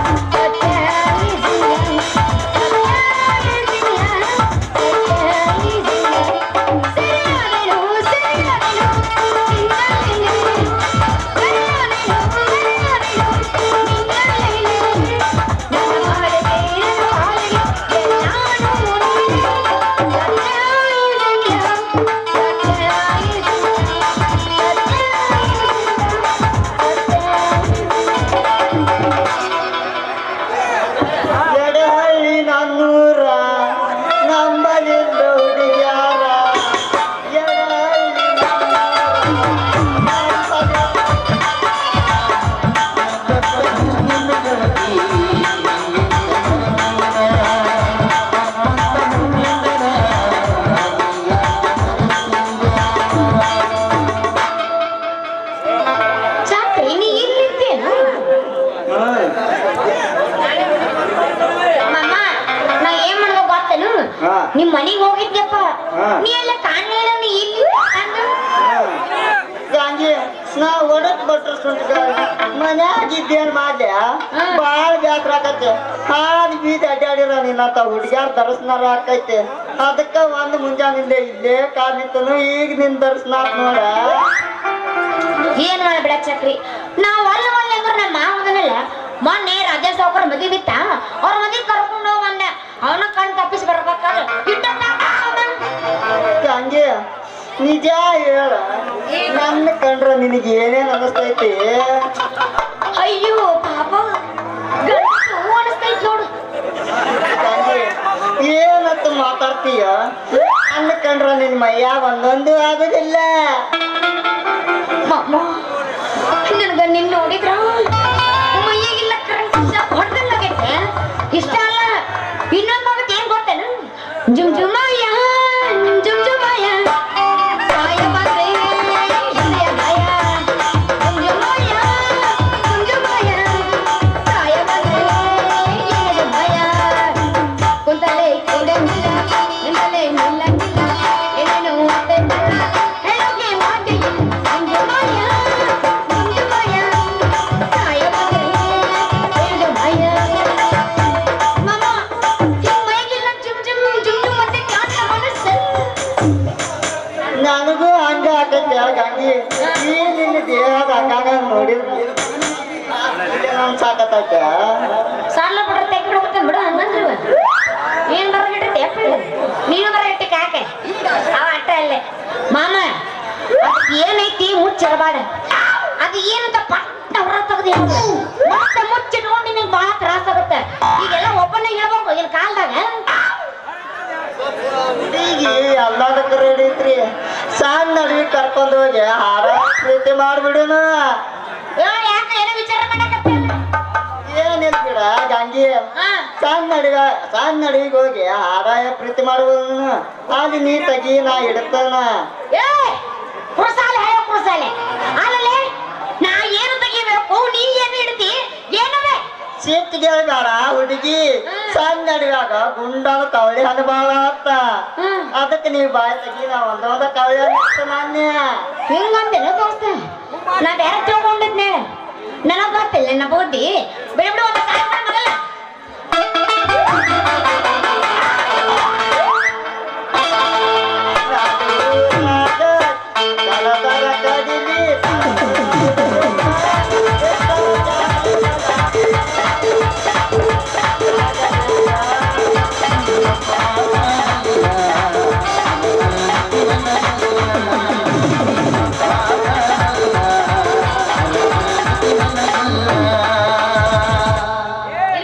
Thank you. ನಿಮ್ಮ ಮನೆಗೆ ಹೋಗಿದ್ದೆಪ್ಪ ನೀ ಎಲ್ಲ ಕಾಣಲಿಲ್ಲ ನೀ ಇಲ್ಲಿ ನಾ ಒಡಕ್ ಬಟ್ರ ಸುಂಟ ಮನ್ಯಾಗ ಇದ್ದೇನ್ ಮಾಡ್ಯ ಬಾಳ ಬ್ಯಾಸ್ರ ಆಕತ್ತೆ. ಹಾದಿ ಬೀದ್ ಅಡ್ಡಾಡಿರ ನಿನ್ನಂತ ಹುಡುಗ್ಯಾರ ದರ್ಶನಾರ ಆಕೈತೆ. ಅದಕ್ಕ ಒಂದ್ ಮುಂಜಾನಿಂದ ಇಲ್ಲೇ ಕಾಲ್ ನಿಂತನು ಈಗ ನಿನ್ ದರ್ಶನ ನೋಡ. ಏನ್ ಮಾಡ್ಬೇಡ ಚಕ್ರಿ? ನಾವ್ ಅಲ್ಲ ನಿಜ ಹೇಳ. ನನ್ನ ಕಂಡ್ರ ನಿನಗೆ ಏನೇನು ಅನಿಸ್ತೈತಿ? ಅಯ್ಯೋ ಪಾಪ. ಏನತ್ತ ಮಾತಾಡ್ತೀಯ? ನನ್ನ ಕಂಡ್ರ ನಿನ್ ಮೈಯ ಒಂದೊಂದು ಆಗೋದಿಲ್ಲ. ನನಗ ನಿನ್ನ ನೋಡಿದ್ರ? ಮೈಯಾಗಿಲ್ಲ ಇಷ್ಟ ಅಲ್ಲ. ಇನ್ನೊಂದು ಏನು ಗೊತ್ತೇನು? ಜುಮ್ ಜುಮಾಯ ಆಕೈತೆ ಗಂಗಿ ಈ ನಿನ್ನ ದೇಹದ ಹಂಗಾಗ ನೋಡಿದ್ರು ಅನ್ಸಾಕತ್ತೈತೆ ಸಾಲ ಬಿಡ್ರ ಬಿಡ್ತೇನೆ ಬಿಡು ಹಂಗಂದ್ರಿ ಏನ್ ಅಪ್ಪ ನೀನು ಬರಗಿಟ್ಟಿ ಕಾಕೆ ಅವ ಅಟ್ಟ ಅಲ್ಲೇ. ಮಾಮ ಏನೈತಿ ಮುಚ್ಚಿರಬಾಡ ಅದು ಏನಂತ ಪಟ್ಟ ಹೊರ ತೆಗ್ದು ಮತ್ತೆ ಮತ್ತೆ ಮುಚ್ಚಿಟ್ಕೊಂಡು ನಿನಗೆ ಭಾಳ ತ್ರಾಸ ಆಗುತ್ತೆ. ಈಗೆಲ್ಲ ಒಬ್ಬನೇ ಹೇಳ್ಬೇಕು ಈಗಿನ ಕಾಲದಾಗ. ಹುಡುಗಿ ಎಲ್ಲದಕ್ಕೆ ರೆಡಿ ಐತ್ರಿ. ಸಣ್ಣ ನಡುವೆ ಕರ್ಕೊಂಡು ಹೋಗಿ ಹಾರ ಪ್ರೀತಿ ಮಾಡ್ಬಿಡು ಏ, ಯಾಕೆ ಏನೋ ವಿಚಾರ ಮಾಡಕತ್ತಿಲ್ಲ ಏನಿಲ್ಲ ಬಿಡ ಗಂಗಿ. ಸಣ್ಣ ನಡುವೆ ಸಣ್ಣ ನಡುವಿಗೆ ಹೋಗಿ ಹಾರಾಯ ಪ್ರೀತಿ ಮಾಡ್ಬೋದು ಅಲ್ಲಿ ನೀ ತಗಿ ನಾ ಇಡ್ತಾನ ನಾ ಏನು ತೆಗಿಬೇಕು ನೀ ಏನು ಇಡ್ತಿ ಏನವೆ ಬೇಡ ಹುಡುಗಿ. ಸಣ್ಣ ನಡುವಾಗ ಗುಂಡಾಳ ಕವಳಿ ಹಣ್ಣು ಬಾಳ ಆತ. ಅದಕ್ಕೆ ನೀವು ಬಾಯಿ ತಗಿ ನಾ ಒಂದೊಂದ ಕವಳಿ ಹಣ್ಣು ಹಿಂಗಂದೇನು ದೋಸ್ತ. ನಾ ಬೇರೆ ತಿಳ್ಕೊಂಡಿದ್ನೆ ನನಗ್ ಗೊತ್ತಿಲ್ಲ ನನ್ನ ಬುದ್ಧಿ. ಬಿಡ್ಬಿಡು ಬಿಡು ಒಂದು ದರ ಕಡಿಲಿ.